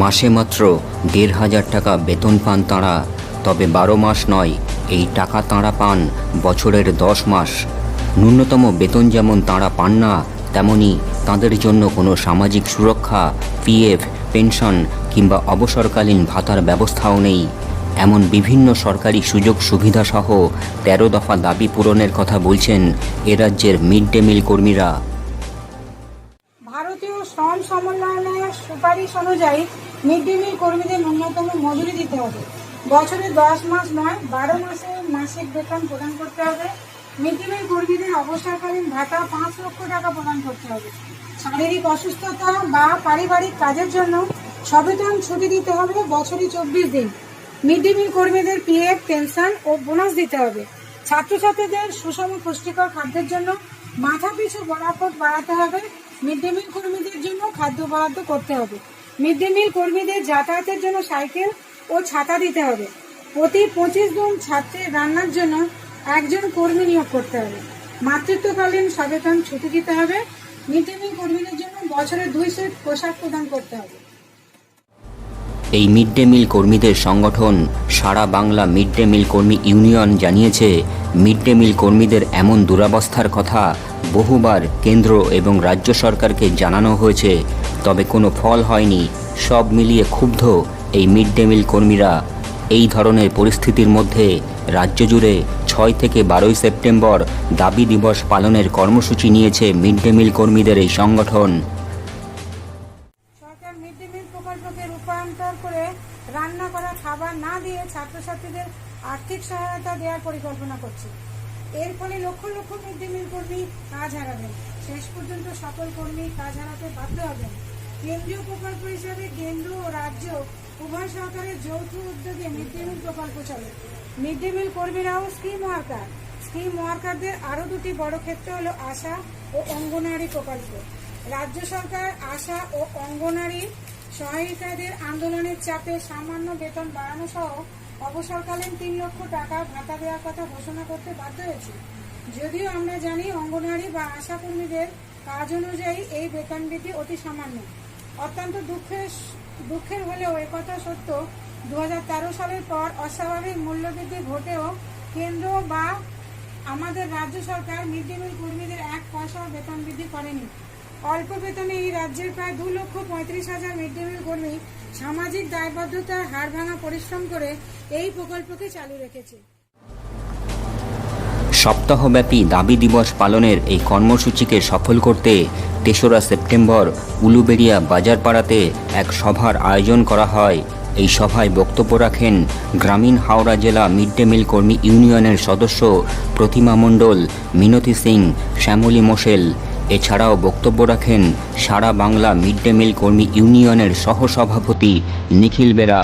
মাসে মাত্র দেড় হাজার টাকা বেতন পান তাঁরা, তবে বারো মাস নয়, এই টাকা তাঁরা পান বছরের দশ মাস। ন্যূনতম বেতন যেমন তাঁরা পান না, তেমনি তাঁদের জন্য কোনো সামাজিক সুরক্ষা, পিএফ, পেনশন কিংবা অবসরকালীন ভাতার ব্যবস্থাও নেই। এমন বিভিন্ন সরকারি সুযোগ সুবিধাসহ তেরো দফা দাবি পূরণের কথা বলছেন এ রাজ্যের মিড ডে মিল কর্মীরা। ভারতীয় শ্রম সমন্বয়ের সুপারিশ অনুযায়ী মিড ডে মিল কর্মীদের ন্যূনতম মজুরি দিতে হবে। বছরে দশ মাস নয়, বারো মাসে মাসিক বেতন প্রদান করতে হবে। মিড ডে মিল কর্মীদের অবসরকালীন ভাতা পাঁচ লক্ষ টাকা প্রদান করতে হবে। শারীরিক অসুস্থতা বা পারিবারিক কাজের জন্য সবেতন ছুটি দিতে হবে বছরে চব্বিশ দিন। মিড ডে মিল কর্মীদের পিএফ, পেনশন ও বোনাস দিতে হবে। ছাত্রছাত্রীদের সুষম পুষ্টিকর খাদ্যের জন্য মাথা পিছু বরাবর বাড়াতে হবে। মিড ডে মিল কর্মীদের জন্য খাদ্য বরাদ্দ করতে হবে। মিড ডে মিল কর্মীদের যাতায়াতের জন্য সাইকেল ও ছাতা দিতে হবে। প্রতি পঁচিশ জন ছাত্রের রান্নার জন্য একজন কর্মী নিয়োগ করতে হবে। মাতৃত্বকালীন সচেতন ছুটি দিতে হবে। মিড ডে মিল কর্মীদের জন্য বছরে দুই সেট পোশাক প্রদান করতে হবে। এই মিড ডে মিল কর্মীদের সংগঠন সারা বাংলা মিড ডে মিল কর্মী ইউনিয়ন জানিয়েছে মিড ডে মিল কর্মীদের এমন দুরবস্থার কথা বহুবার কেন্দ্র এবং রাজ্য সরকারকে জানানো হয়েছে, তবে কোনো ফল হয়নি। সব মিলিয়ে ক্ষুব্ধ এই মিড ডে মিল কর্মীরা। এই ধরনের পরিস্থিতির মধ্যে রাজ্য জুড়ে ছয় থেকে বারোই সেপ্টেম্বর দাবি দিবস পালনের কর্মসূচি নিয়েছে মিড ডে মিল কর্মীদের এই সংগঠন। রান্না করা খাবার না দিয়ে ছাত্রছাত্রীদের আর্থিক সহায়তা দেওয়ার পরিকল্পনা করছে। এর ফলে lakh lakh mid day meal কর্মী কাজ হারাবেন। শেষ পর্যন্ত সকল কর্মী কাজ হারাতে বাধ্য হবেন। কেন্দ্রীয় প্রকল্প হিসাবে কেন্দ্র ও রাজ্য উভয় সরকারের যৌথ উদ্যোগে মিড ডে মিল প্রকল্প চলে। মিড ডে মিল কর্মীরাও স্কিম ওয়ার্কার। স্কিম ওয়ার্কারদের আরও দুটি বড় ক্ষেত্র হল আশা ও অঙ্গনারী প্রকল্প। রাজ্য সরকার আশা ও অঙ্গনারী সহায়িকাদের আন্দোলনের চাপে সামান্য বেতন বাড়ানো সহ অবসরকালীন তিন লক্ষ টাকা ভাতা দেওয়ার কথা ঘোষণা করতে বাধ্য হয়েছে। যদিও আমরা জানি অঙ্গনারী বা আশা কর্মীদের কাজ অনুযায়ী এই বেতন বৃদ্ধি অতি সামান্য। অত্যন্ত দুঃখের দুঃখের হলেও একথা সত্য দু হাজার তেরো সালের পর অস্বাভাবিক মূল্যবৃদ্ধি ঘটেও কেন্দ্র বা আমাদের রাজ্য সরকার মিড ডে মিল কর্মীদের এক পয়সাও বেতন বৃদ্ধি করেনি। অল্প বেতনে এই রাজ্যের প্রায় দু লক্ষ পঁয়ত্রিশ হাজার মিড ডে মিল কর্মী সামাজিক দায়বদ্ধতার হাড় ভাঙা পরিশ্রম করে এই প্রকল্পকে চালু রেখেছে। সপ্তাহব্যাপী দাবি দিবস পালনের এই কর্মসূচিকে সফল করতে তেসরা সেপ্টেম্বর উলুবেড়িয়া বাজারপাড়াতে এক সভার আয়োজন করা হয়। এই সভায় বক্তব্য রাখেন গ্রামীণ হাওড়া জেলা মিড ডে মিল কর্মী ইউনিয়নের সদস্য প্রতিমা মণ্ডল, মিনতি সিং, শ্যামলী মোশেল এছাড়াও বক্তব্য রাখেন সারা বাংলা মিড ডে মিল কর্মী ইউনিয়নের সহসভাপতি নিখিল বেরা।